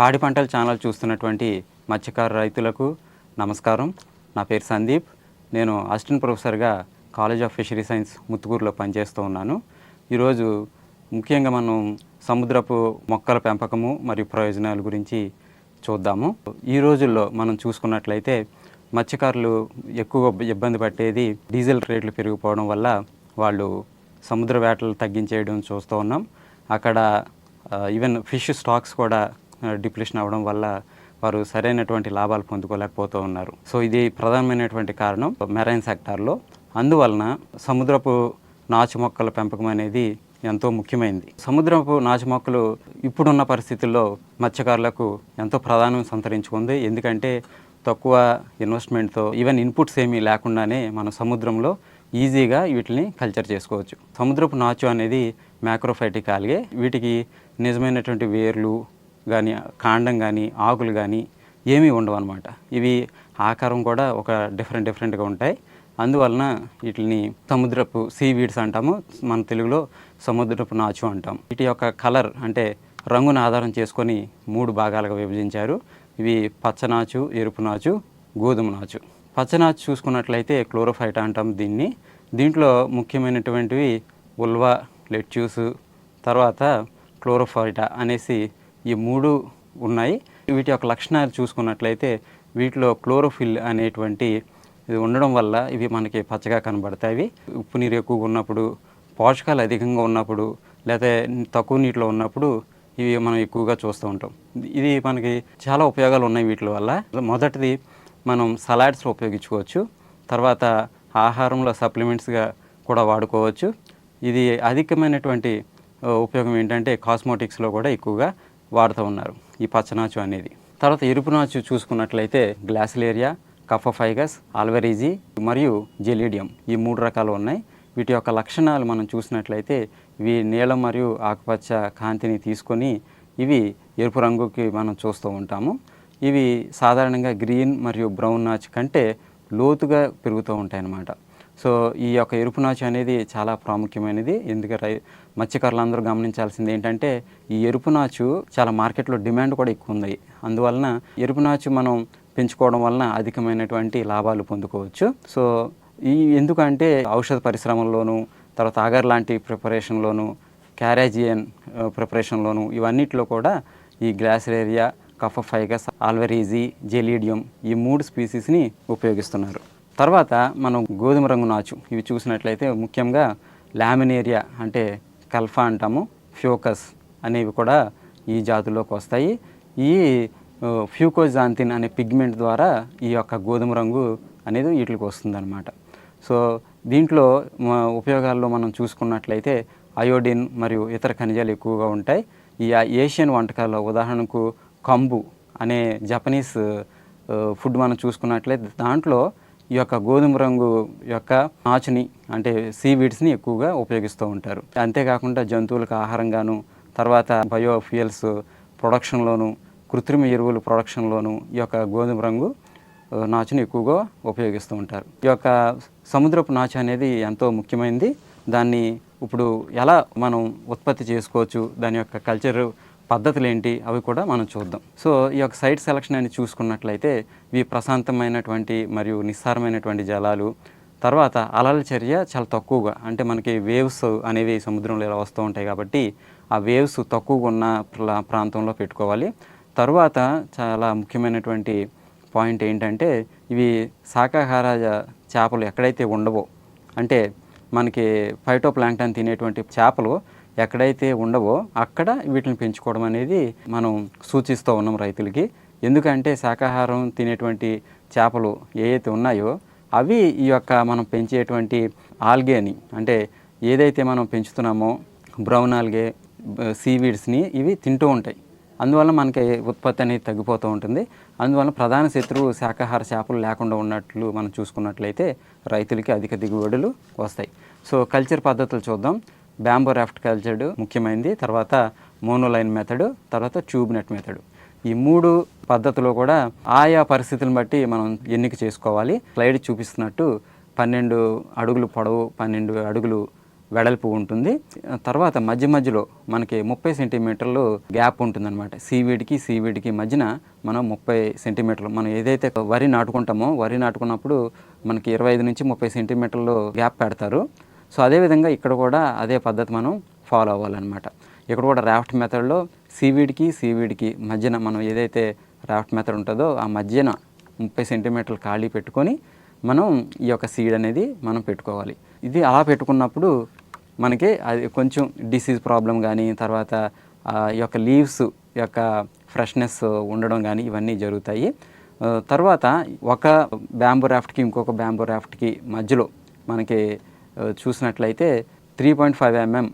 పాడి పంటల ఛానల్ చూస్తున్నటువంటి మత్స్యకార రైతులకు నమస్కారం. నా పేరు సందీప్. నేను అసిస్టెంట్ ప్రొఫెసర్గా కాలేజ్ ఆఫ్ ఫిషరీ సైన్స్ ముత్తుకూరులో పనిచేస్తూ ఉన్నాను. ఈరోజు ముఖ్యంగా మనం సముద్రపు మొక్కల పెంపకము మరియు ప్రయోజనాల గురించి చూద్దాము. ఈ రోజుల్లో మనం చూసుకున్నట్లయితే మత్స్యకారులు ఎక్కువ ఇబ్బంది పట్టేది డీజిల్ రేట్లు పెరిగిపోవడం వల్ల వాళ్ళు సముద్ర వేటలు తగ్గించేయడం చూస్తూ ఉన్నాం. అక్కడ ఈవెన్ ఫిష్ స్టాక్స్ కూడా డిప్రెషన్ అవ్వడం వల్ల వారు సరైనటువంటి లాభాలు పొందుకోలేకపోతూ ఉన్నారు. సో ఇది ప్రధానమైనటువంటి కారణం మెరైన్ సెక్టార్లో. అందువలన సముద్రపు నాచు మొక్కల పెంపకం అనేది ఎంతో ముఖ్యమైనది సముద్రపు నాచు మొక్కలు ఇప్పుడున్న పరిస్థితుల్లో మత్స్యకారులకు ఎంతో ప్రాధాన్యం సంతరించుకుంది. ఎందుకంటే తక్కువ ఇన్వెస్ట్మెంట్తో ఈవెన్ ఇన్పుట్స్ ఏమీ లేకుండానే మన సముద్రంలో ఈజీగా వీటిని కల్చర్ చేసుకోవచ్చు. సముద్రపు నాచు అనేది మ్యాక్రోఫైటిక్ ఆల్గే. వీటికి నిజమైనటువంటి వేర్లు కానీ కాండం కానీ ఆకులు కానీ ఏమీ ఉండవు అనమాట ఇవి ఆకారం కూడా ఒక డిఫరెంట్ డిఫరెంట్గా ఉంటాయి. అందువలన వీటిని సముద్రపు సీ వీడ్స్ అంటాము. మన తెలుగులో సముద్రపు నాచు అంటాం. వీటి యొక్క కలర్ అంటే రంగును ఆధారం చేసుకొని మూడు భాగాలుగా విభజించారు. ఇవి పచ్చనాచు ఎరుపు నాచు గోధుమ నాచు. పచ్చనాచు చూసుకున్నట్లయితే క్లోరోఫైట్ అంటాం దీన్ని. దీంట్లో ముఖ్యమైనటువంటివి ఉల్వా లెట్యూస్ తర్వాత క్లోరోఫైటా అనేసి ఈ మూడు ఉన్నాయి. వీటి యొక్క లక్షణాలు చూసుకున్నట్లయితే వీటిలో క్లోరోఫిల్ అనేటువంటి ఇది ఉండడం వల్ల ఇవి మనకి పచ్చగా కనబడతాయి. ఉప్పు నీరు ఎక్కువగా ఉన్నప్పుడు పోషకాలు అధికంగా ఉన్నప్పుడు లేకపోతే తక్కువ నీటిలో ఉన్నప్పుడు ఇవి మనం ఎక్కువగా చూస్తూ ఉంటాం. ఇది మనకి చాలా ఉపయోగాలు ఉన్నాయి వీటి వల్ల. మొదటిది మనం సలాడ్స్లో ఉపయోగించుకోవచ్చు. తర్వాత ఆహారంలో సప్లిమెంట్స్గా కూడా వాడుకోవచ్చు. ఇది అధికమైనటువంటి ఉపయోగం ఏంటంటే కాస్మోటిక్స్లో కూడా ఎక్కువగా వాడుతూ ఉన్నారు ఈ పచ్చనాచు అనేది. తర్వాత ఎరుపు నాచు చూసుకున్నట్లయితే గ్లాసిలేరియా కఫ ఫైగస్ ఆల్వెరీజీ మరియు జెలీడియం ఈ మూడు రకాలు ఉన్నాయి. వీటి యొక్క లక్షణాలు మనం చూసినట్లయితే ఇవి నీలం మరియు ఆకుపచ్చ కాంతిని తీసుకొని ఇవి ఎరుపు రంగుకి మనం చూస్తూ ఉంటాము. ఇవి సాధారణంగా గ్రీన్ మరియు బ్రౌన్ నాచు కంటే లోతుగా పెరుగుతూ ఉంటాయి అన్నమాట సో ఈ యొక్క ఎరుపు నాచు అనేది చాలా ప్రాముఖ్యమైనది. ఎందుకంటే రై మత్స్యకారులందరూ గమనించాల్సింది ఏంటంటే ఈ ఎరుపు నాచు చాలా మార్కెట్లో డిమాండ్ కూడా ఎక్కువ ఉంది. అందువలన ఎరుపు నాచు మనం పెంచుకోవడం వలన అధికమైనటువంటి లాభాలు పొందుకోవచ్చు. సో ఈ ఎందుకంటే ఔషధ పరిశ్రమల్లోనూ తర్వాత ఆగర్ లాంటి ప్రిపరేషన్లోను క్యారేజియన్ ప్రిపరేషన్లోను ఇవన్నిటిలో కూడా ఈ గ్లాసిలేరియా కఫఫైగస్ ఆల్వరీజీ జెలీడియం ఈ మూడు స్పీసీస్ని ఉపయోగిస్తున్నారు. తర్వాత మనం గోధుమ రంగు నాచు ఇవి చూసినట్లయితే ముఖ్యంగా లామినేరియా అంటే కల్ఫా అంటాము ఫ్యూకస్ అనేవి కూడా ఈ జాతుల్లోకి వస్తాయి. ఈ ఫ్యూకోజాంతిన్ అనే పిగ్మెంట్ ద్వారా ఈ యొక్క గోధుమ రంగు అనేది వీటికి వస్తుందన్నమాట. సో దీంట్లో ఉపయోగాల్లో మనం చూసుకున్నట్లయితే అయోడిన్ మరియు ఇతర ఖనిజాలు ఎక్కువగా ఉంటాయి. ఈ ఏషియన్ వంటకాల్లో ఉదాహరణకు కంబు అనే జపనీస్ ఫుడ్ మనం చూసుకున్నట్లయితే దాంట్లో ఈ యొక్క గోధుమ రంగు యొక్క నాచుని అంటే సీవీడ్స్ని ఎక్కువగా ఉపయోగిస్తూ ఉంటారు. అంతేకాకుండా జంతువులకు ఆహారంగాను తర్వాత బయోఫ్యూయల్స్ ప్రొడక్షన్లోను కృత్రిమ ఎరువుల ప్రొడక్షన్లోను ఈ యొక్క గోధుమ రంగు నాచుని ఎక్కువగా ఉపయోగిస్తూ ఉంటారు. ఈ యొక్క సముద్రపు నాచు అనేది ఎంతో ముఖ్యమైనది దాన్ని ఇప్పుడు ఎలా మనం ఉత్పత్తి చేసుకోవచ్చు దాని యొక్క కల్చర్ పద్ధతులు ఏంటి అవి కూడా మనం చూద్దాం. సో ఈ యొక్క సైట్ సెలక్షన్ అని చూసుకున్నట్లయితే ఇవి ప్రశాంతమైనటువంటి మరియు నిస్సారమైనటువంటి జలాలు. తర్వాత అలల చర్య చాలా తక్కువగా అంటే మనకి వేవ్స్ అనేవి సముద్రంలో ఇలా వస్తూ ఉంటాయి కాబట్టి ఆ వేవ్స్ తక్కువగా ఉన్న ప్రాంతంలో పెట్టుకోవాలి. తర్వాత చాలా ముఖ్యమైనటువంటి పాయింట్ ఏంటంటే ఇవి శాకాహార చేపలు ఎక్కడైతే ఉండవో అంటే మనకి ఫైటో ప్లాంక్టన్ తినేటువంటి చేపలు ఎక్కడైతే ఉండవో అక్కడ వీటిని పెంచుకోవడం అనేది మనం సూచిస్తూ ఉన్నాం రైతులకి. ఎందుకంటే శాకాహారం తినేటువంటి చేపలు ఏవైతే ఉన్నాయో అవి ఈ యొక్క మనం పెంచేటువంటి ఆల్గేని అంటే ఏదైతే మనం పెంచుతున్నామో బ్రౌన్ ఆల్గే సీవీడ్స్ని ఇవి తింటూ ఉంటాయి. అందువల్ల మనకి ఉత్పత్తి అనేది తగ్గిపోతూ ఉంటుంది. అందువల్ల ప్రధాన శత్రువు శాకాహార చేపలు లేకుండా ఉన్నట్లు మనం చూసుకున్నట్లయితే రైతులకి అధిక దిగుబడులు వస్తాయి. సో కల్చర్ పద్ధతులు చూద్దాం. బ్యాంబో రాఫ్ట్ కల్చర్డ్ ముఖ్యమైనది తర్వాత మోనోలైన్ మెథడ్ తర్వాత ట్యూబ్ నెట్ మెథడ్. ఈ మూడు పద్ధతులు కూడా ఆయా పరిస్థితులను బట్టి మనం ఎన్నిక చేసుకోవాలి. స్లైడ్ చూపిస్తున్నట్టు పన్నెండు అడుగులు పొడవు పన్నెండు అడుగులు వెడల్పు ఉంటుంది. తర్వాత మధ్య మధ్యలో మనకి ముప్పై సెంటీమీటర్లు గ్యాప్ ఉంటుందన్నమాట. సీవీడ్కి సీవీడ్కి మధ్యన మనం ముప్పై సెంటీమీటర్లు మనం ఏదైతే వరి నాటుకుంటామో వరి నాటుకున్నప్పుడు మనకి ఇరవై ఐదు నుంచి ముప్పై సెంటీమీటర్లు గ్యాప్ పెడతారు. సో అదేవిధంగా ఇక్కడ కూడా అదే పద్ధతి మనం ఫాలో అవ్వాలన్నమాట. ఇక్కడ కూడా రాఫ్ట్ మెథడ్లో సీవీడ్కి సీవీడ్కి మధ్యన మనం ఏదైతే రాఫ్ట్ మెథడ్ ఉంటుందో ఆ మధ్యన ముప్పై సెంటీమీటర్లు ఖాళీ పెట్టుకొని మనం ఈ యొక్క సీడ్ అనేది మనం పెట్టుకోవాలి. ఇది అలా పెట్టుకున్నప్పుడు మనకి అది కొంచెం డిసీజ్ ప్రాబ్లం కానీ తర్వాత ఈ యొక్క లీవ్స్ యొక్క ఫ్రెష్నెస్ ఉండడం కానీ ఇవన్నీ జరుగుతాయి. తర్వాత ఒక బ్యాంబూ రాఫ్ట్కి ఇంకొక బ్యాంబూ రాఫ్ట్కి మధ్యలో మనకి చూసినట్లయితే three point five mm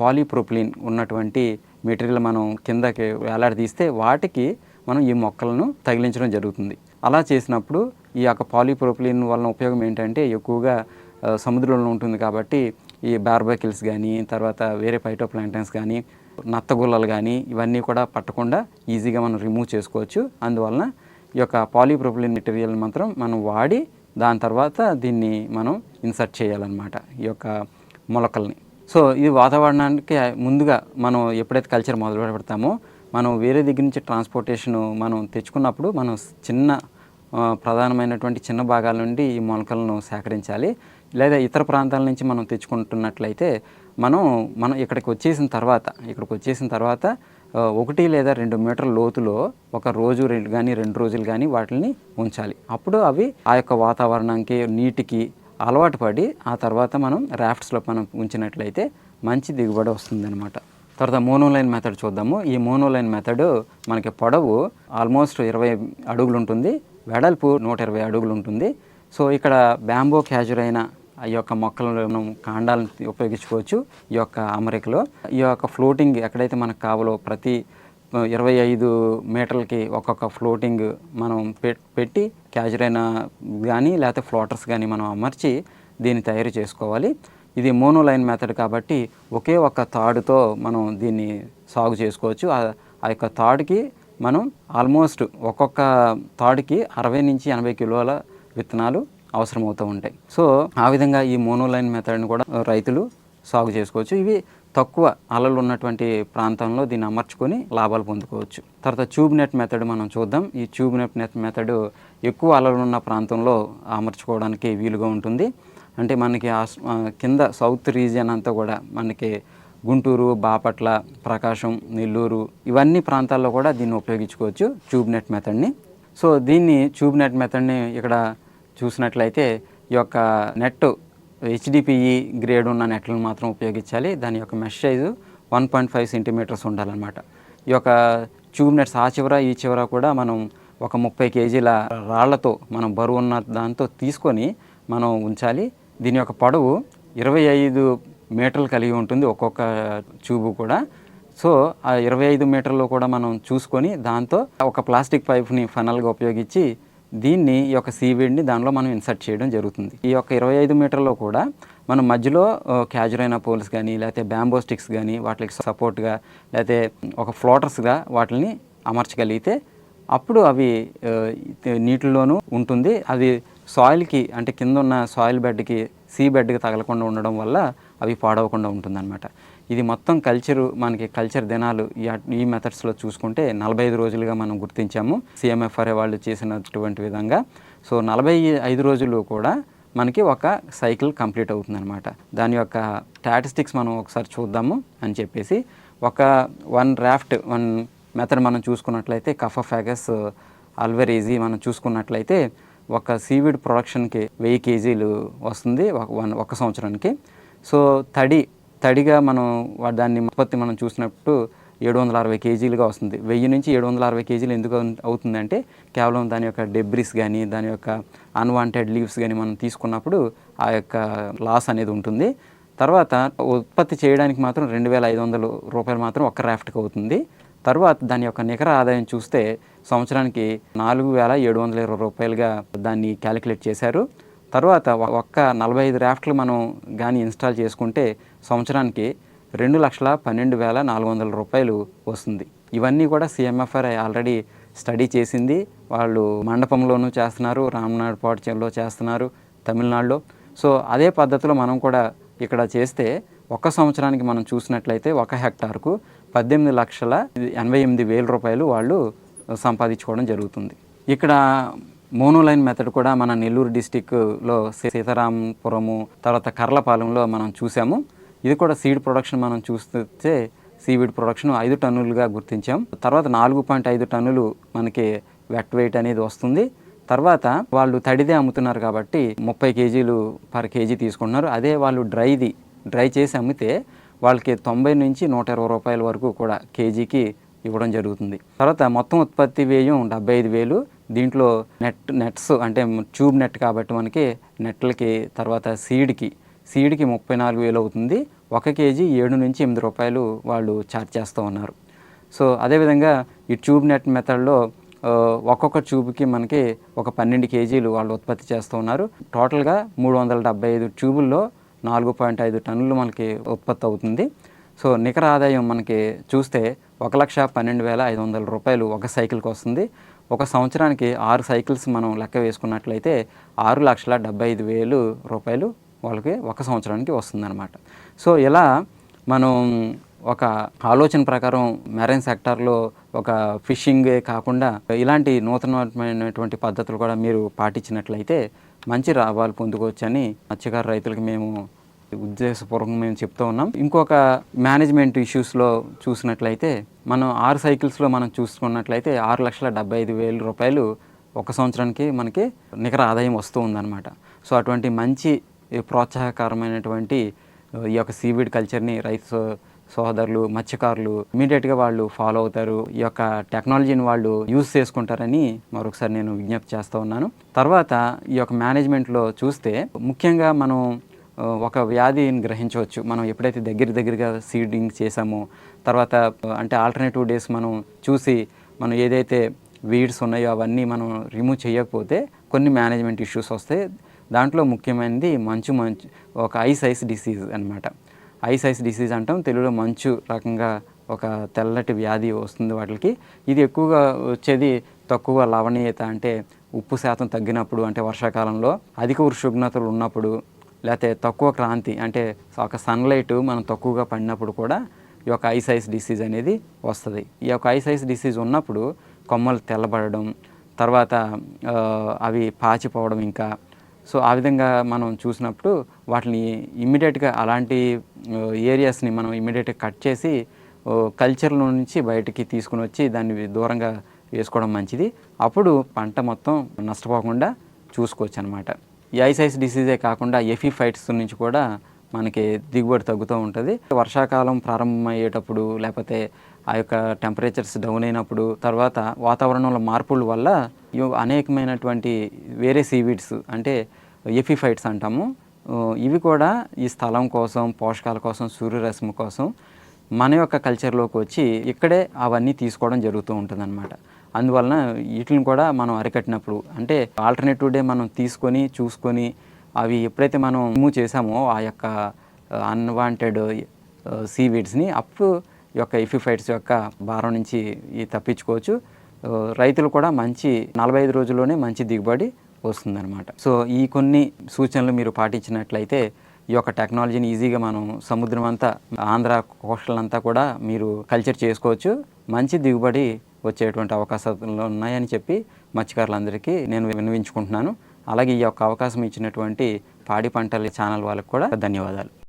polypropylene ఉన్నటువంటి మెటీరియల్ మనం కిందకి వేలాడదీస్తే వాటికి మనం ఈ మొక్కలను తగిలించడం జరుగుతుంది. అలా చేసినప్పుడు ఈ యొక్క పాలీప్రోపిలిన్ వలన ఉపయోగం ఏంటంటే ఎక్కువగా సముద్రంలో ఉంటుంది కాబట్టి ఈ బార్బకిల్స్ కానీ తర్వాత వేరే పైటోప్లాంటన్స్ కానీ నత్తగుల్లలు కానీ ఇవన్నీ కూడా పట్టకుండా ఈజీగా మనం రిమూవ్ చేసుకోవచ్చు. అందువలన ఈ యొక్క పాలీప్రోపిలిన్ మెటీరియల్ మాత్రం మనం వాడి దాని తర్వాత దీన్ని మనం ఇన్సర్ట్ చేయాలన్నమాట ఈ యొక్క మొలకల్ని. సో ఇది వాతావరణానికి ముందుగా మనం ఎప్పుడైతే కల్చర్ మొదలు పెడతామో మనం వేరే దగ్గర నుంచి ట్రాన్స్పోర్టేషన్ మనం తెచ్చుకున్నప్పుడు మనం చిన్న ప్రధానమైనటువంటి చిన్న భాగాల నుండి ఈ మొలకలను సేకరించాలి. లేదా ఇతర ప్రాంతాల నుంచి మనం తెచ్చుకుంటున్నట్లయితే మనం మనం ఇక్కడికి వచ్చేసిన తర్వాత ఇక్కడికి వచ్చేసిన తర్వాత ఒకటి లేదా రెండు మీటర్ల లోతులో ఒక రోజు రెండు కానీ రెండు రోజులు కానీ వాటిని ఉంచాలి. అప్పుడు అవి ఆ యొక్క వాతావరణానికి నీటికి అలవాటు పడి ఆ తర్వాత మనం రాఫ్ట్స్లో మనం ఉంచినట్లయితే మంచి దిగుబడి వస్తుందన్నమాట. తర్వాత మోనోలైన్ మెథడ్ చూద్దాము. ఈ మోనోలైన్ మెథడ్ మనకి పొడవు ఆల్మోస్ట్ ఇరవై అడుగులు ఉంటుంది. వెడల్పు నూట ఇరవై అడుగులు ఉంటుంది. సో ఇక్కడ బ్యాంబో క్యాజురైన ఆ ఈ యొక్క మొక్కలను మనం కాండాలను ఉపయోగించుకోవచ్చు. ఈ యొక్క అమరికలో ఈ యొక్క ఫ్లోటింగ్ ఎక్కడైతే మనకు కావాలో ప్రతి ఇరవై ఐదు మీటర్లకి ఒక్కొక్క ఫ్లోటింగ్ మనం పెట్టి క్యాజుర్ అయిన కానీ లేకపోతే ఫ్లోటర్స్ కానీ మనం అమర్చి దీన్ని తయారు చేసుకోవాలి. ఇది మోనోలైన్ మెథడ్ కాబట్టి ఒకే ఒక్క తాడుతో మనం దీన్ని సాగు చేసుకోవచ్చు. ఆ ఆ యొక్క తాడుకి మనం ఆల్మోస్ట్ ఒక్కొక్క తాడుకి అరవై నుంచి ఎనభై కిలోల విత్తనాలు అవసరమవుతూ ఉంటాయి. సో ఆ విధంగా ఈ మోనోలైన్ మెథడ్ని కూడా రైతులు సాగు చేసుకోవచ్చు. ఇవి తక్కువ అలలు ఉన్నటువంటి ప్రాంతంలో దీన్ని అమర్చుకొని లాభాలు పొందుకోవచ్చు. తర్వాత ట్యూబ్ నెట్ మెథడ్ మనం చూద్దాం. ఈ ట్యూబ్ నెట్ నెట్ మెథడ్ ఎక్కువ అలలు ఉన్న ప్రాంతంలో అమర్చుకోవడానికి వీలుగా ఉంటుంది. అంటే మనకి కింద సౌత్ రీజియన్ అంతా కూడా మనకి గుంటూరు బాపట్ల ప్రకాశం నెల్లూరు ఇవన్నీ ప్రాంతాల్లో కూడా దీన్ని ఉపయోగించుకోవచ్చు ట్యూబ్ నెట్ మెథడ్ని. సో దీన్ని ట్యూబ్ నెట్ మెథడ్ని ఇక్కడ చూసినట్లయితే ఈ యొక్క నెట్ హెచ్డిపిఈ గ్రేడ్ ఉన్న నెట్లను మాత్రం ఉపయోగించాలి. దాని యొక్క mesh size one point five centimetres ఉండాలన్నమాట. ఈ యొక్క ట్యూబ్ నెట్స్ ఆ చివర ఈ చివర కూడా మనం ఒక ముప్పై కేజీల రాళ్ళతో మనం బరువు ఉన్న దాంతో తీసుకొని మనం ఉంచాలి. దీని యొక్క పొడవు ఇరవై ఐదు మీటర్లు కలిగి ఉంటుంది ఒక్కొక్క ట్యూబు కూడా. సో ఆ ఇరవై ఐదు మీటర్లో కూడా మనం చూసుకొని దాంతో ఒక ప్లాస్టిక్ పైప్ని ఫనల్గా ఉపయోగించి దీన్ని ఈ యొక్క సీవీడ్ని దానిలో మనం ఇన్సర్ట్ చేయడం జరుగుతుంది. ఈ యొక్క ఇరవై ఐదు మీటర్లో కూడా మనం మధ్యలో క్యాజురైన పోల్స్ కానీ లేకపోతే బ్యాంబో స్టిక్స్ కానీ వాటికి సపోర్ట్గా లేకపోతే ఒక ఫ్లోటర్స్గా వాటిని అమర్చగలిగితే అప్పుడు అవి నీటిలోనూ ఉంటుంది. అది సాయిల్కి అంటే కింద ఉన్న సాయిల్ బెడ్కి సీ బెడ్కి తగలకుండా ఉండడం వల్ల అవి పాడవకుండా ఉంటుందన్నమాట. ఇది మొత్తం కల్చరు మనకి కల్చర్ దినాలు ఈ మెథడ్స్లో చూసుకుంటే నలభై ఐదు రోజులుగా మనం గుర్తించాము. సిఎంఎఫ్ఆర్ఏ వాళ్ళు చేసినటువంటి విధంగా. సో నలభై ఐదు రోజులు కూడా మనకి ఒక సైకిల్ కంప్లీట్ అవుతుందన్నమాట. దాని యొక్క స్టాటిస్టిక్స్ మనం ఒకసారి చూద్దాము అని చెప్పేసి. ఒక వన్ రాఫ్ట్ వన్ మెథడ్ మనం చూసుకున్నట్లయితే కఫాఫాగస్ అల్వెరీజీ మనం చూసుకున్నట్లయితే ఒక సీవీడ్ ప్రొడక్షన్కి వెయ్యి కేజీలు వస్తుంది ఒక వన్ ఒక సంవత్సరానికి. సో తడి తడిగా మనం దాన్ని ఉత్పత్తి మనం చూసినప్పుడు ఏడు వందల అరవై కేజీలుగా వస్తుంది. వెయ్యి నుంచి ఏడు వందల అరవై కేజీలు ఎందుకు అవుతుందంటే కేవలం దాని యొక్క డెబ్రిస్ కానీ దాని యొక్క అన్వాంటెడ్ లీవ్స్ కానీ మనం తీసుకున్నప్పుడు ఆ యొక్క లాస్ అనేది ఉంటుంది. తర్వాత ఉత్పత్తి చేయడానికి మాత్రం రెండు వేల ఐదు వందలు రూపాయలు మాత్రం ఒక్క రాఫ్ట్కి అవుతుంది. తర్వాత దాని యొక్క నికర ఆదాయం చూస్తే సంవత్సరానికి నాలుగు వేల ఏడు వందల ఇరవై రూపాయలుగా దాన్ని క్యాలిక్యులేట్ చేశారు. తర్వాత ఒక్క నలభై ఐదు రాఫ్ట్లు మనం కానీ ఇన్స్టాల్ చేసుకుంటే సంవత్సరానికి రెండు లక్షల పన్నెండు వేల నాలుగు వందల రూపాయలు వస్తుంది. ఇవన్నీ కూడా సిఎంఎఫ్ఆర్ ఆల్రెడీ స్టడీ చేసింది. వాళ్ళు మండపంలోనూ చేస్తున్నారు రామనాడుపాడులో చేస్తున్నారు తమిళనాడులో. సో అదే పద్ధతిలో మనం కూడా ఇక్కడ చేస్తే ఒక సంవత్సరానికి మనం చూసినట్లయితే ఒక హెక్టార్కు పద్దెనిమిది లక్షల ఎనభై ఎనిమిది వేల రూపాయలు వాళ్ళు సంపాదించుకోవడం జరుగుతుంది. ఇక్కడ మోనోలైన్ మెథడ్ కూడా మన నెల్లూరు డిస్టిక్లో సీతారాంపురము తర్వాత కర్లపాలెంలో మనం చూసాము. ఇది కూడా సీడ్ ప్రొడక్షన్ మనం చూస్తే సీవీడ్ ప్రొడక్షన్ ఐదు టన్నులుగా గుర్తించాం. తర్వాత నాలుగు పాయింట్ ఐదు టన్నులు మనకి వెట్ వెయిట్ అనేది వస్తుంది. తర్వాత వాళ్ళు తడిదే అమ్ముతున్నారు కాబట్టి ముప్పై కేజీలు పర్ కేజీ తీసుకుంటున్నారు. అదే వాళ్ళు డ్రైది డ్రై చేసి అమ్మితే వాళ్ళకి తొంభై నుంచి నూట ఇరవై రూపాయల వరకు కూడా కేజీకి ఇవ్వడం జరుగుతుంది. తర్వాత మొత్తం ఉత్పత్తి వ్యయం డెబ్బై ఐదు వేలు. దీంట్లో నెట్ నెట్స్ అంటే ట్యూబ్ నెట్ కాబట్టి మనకి నెట్లకి తర్వాత సీడ్కి సీడ్కి ముప్పై నాలుగు వేలు అవుతుంది. ఒక కేజీ ఏడు నుంచి ఎనిమిది రూపాయలు వాళ్ళు ఛార్జ్ చేస్తూ ఉన్నారు. సో అదేవిధంగా ఈ ట్యూబ్ నెట్ మెథడ్లో ఒక్కొక్క ట్యూబ్కి మనకి ఒక పన్నెండు కేజీలు వాళ్ళు ఉత్పత్తి చేస్తూ ఉన్నారు. టోటల్గా మూడు వందల డెబ్బై ఐదు ట్యూబుల్లో నాలుగు పాయింట్ ఐదు టన్నులు మనకి ఉత్పత్తి అవుతుంది. సో నికర ఆదాయం మనకి చూస్తే ఒక లక్ష పన్నెండు వేల ఐదు వందల రూపాయలు ఒక సైకిల్కి వస్తుంది. ఒక సంవత్సరానికి ఆరు సైకిల్స్ మనం లెక్క వేసుకున్నట్లయితే ఆరు లక్షల డెబ్బై ఐదు వేలు రూపాయలు వాళ్ళకి ఒక సంవత్సరానికి వస్తుందన్నమాట. సో ఇలా మనం ఒక ఆలోచన ప్రకారం మెరైన్ సెక్టార్లో ఒక ఫిషింగే కాకుండా ఇలాంటి నూతనమైనటువంటి పద్ధతులు కూడా మీరు పాటించినట్లయితే మంచి లాభాలు పొందుకోవచ్చని మత్స్యకారు రైతులకు మేము ఉద్దేశపూర్వకంగా మేము చెప్తూ ఉన్నాం. ఇంకొక మేనేజ్మెంట్ ఇష్యూస్లో చూసినట్లయితే మనం ఆరు సైకిల్స్లో మనం చూసుకున్నట్లయితే ఆరు లక్షల డెబ్బై ఐదు వేల రూపాయలు ఒక సంవత్సరానికి మనకి నికర ఆదాయం వస్తూ ఉందన్నమాట. సో అటువంటి మంచి ప్రోత్సాహకరమైనటువంటి ఈ యొక్క సీవీడ్ కల్చర్ని రైతు సోదరులు మత్స్యకారులు ఇమీడియట్గా వాళ్ళు ఫాలో అవుతారు. ఈ యొక్క టెక్నాలజీని వాళ్ళు యూజ్ చేసుకుంటారని మరొకసారి నేను విజ్ఞప్తి చేస్తూ ఉన్నాను. తర్వాత ఈ యొక్క మేనేజ్మెంట్లో చూస్తే ముఖ్యంగా మనం ఒక వ్యాధిని గ్రహించవచ్చు. మనం ఎప్పుడైతే దగ్గర దగ్గరగా సీడింగ్ చేసామో తర్వాత అంటే ఆల్టర్నేటివ్ డేస్ మనం చూసి మనం ఏదైతే వీడ్స్ ఉన్నాయో అవన్నీ మనం రిమూవ్ చేయకపోతే కొన్ని మేనేజ్మెంట్ ఇష్యూస్ వస్తాయి. దాంట్లో ముఖ్యమైనది మంచు మంచు ఒక ఐస్ ఐస్ డిసీజ్ అనమాట ఐస్ ఐస్ డిసీజ్ అంటాం. తెలుగులో మంచు రకంగా ఒక తెల్లటి వ్యాధి వస్తుంది వాటికి. ఇది ఎక్కువగా వచ్చేది తక్కువ లవణీయత అంటే ఉప్పు శాతం తగ్గినప్పుడు అంటే వర్షాకాలంలో అధిక ఉష్ణోగ్రతలు ఉన్నప్పుడు లేకపోతే తక్కువ క్రాంతి అంటే ఒక సన్లైట్ మనం తక్కువగా పడినప్పుడు కూడా ఈ యొక్క ఐస్ ఐస్ డిసీజ్ అనేది వస్తుంది. ఈ యొక్క ఐస్ ఐస్ డిసీజ్ ఉన్నప్పుడు కొమ్మలు తెల్లబడడం తర్వాత అవి పాచిపోవడం ఇంకా సో ఆ విధంగా మనం చూసినప్పుడు వాటిని ఇమ్మీడియట్గా అలాంటి ఏరియాస్ని మనం ఇమ్మీడియట్గా కట్ చేసి కల్చర్లో నుంచి బయటికి తీసుకుని వచ్చి దాన్ని దూరంగా వేసుకోవడం మంచిది. అప్పుడు పంట మొత్తం నష్టపోకుండా చూసుకోవచ్చు అనమాట ఈ ఐసైస్ డిసీజే కాకుండా ఎఫీ ఫైట్స్ నుంచి కూడా మనకి దిగుబడి తగ్గుతూ ఉంటుంది. వర్షాకాలం ప్రారంభమయ్యేటప్పుడు లేకపోతే ఆ యొక్క టెంపరేచర్స్ డౌన్ అయినప్పుడు తర్వాత వాతావరణంలో మార్పుల వల్ల అనేకమైనటువంటి వేరే సీవీడ్స్ అంటే ఎఫిఫైట్స్ అంటాము. ఇవి కూడా ఈ స్థలం కోసం పోషకాల కోసం సూర్యరశ్మి కోసం మన యొక్క కల్చర్లోకి వచ్చి ఇక్కడే అవన్నీ తీసుకోవడం జరుగుతూ ఉంటుంది అందువలన వీటిని కూడా మనం అరికట్టినప్పుడు అంటే ఆల్టర్నేటివ్ డే మనం తీసుకొని చూసుకొని అవి ఎప్పుడైతే మనం రిమూవ్ చేసామో ఆ యొక్క అన్వాంటెడ్ సీవీడ్స్ని అప్పుడు యొక్క ఇఫిఫైట్స్ యొక్క భారం నుంచి ఈ తప్పించుకోవచ్చు. రైతులు కూడా మంచి నలభై ఐదు రోజుల్లోనే మంచి దిగుబడి వస్తుందన్నమాట. సో ఈ కొన్ని సూచనలు మీరు పాటించినట్లయితే ఈ యొక్క టెక్నాలజీని ఈజీగా మనం సముద్రం అంతా ఆంధ్ర కోస్టల్ అంతా కూడా మీరు కల్చర్ చేసుకోవచ్చు. మంచి దిగుబడి వచ్చేటువంటి అవకాశాలు ఉన్నాయని చెప్పి మత్స్యకారులందరికీ నేను విన్నవించుకుంటున్నాను. అలాగే ఈ యొక్క అవకాశం ఇచ్చినటువంటి పాడి పంటల ఛానల్ వాళ్ళకు కూడా ధన్యవాదాలు.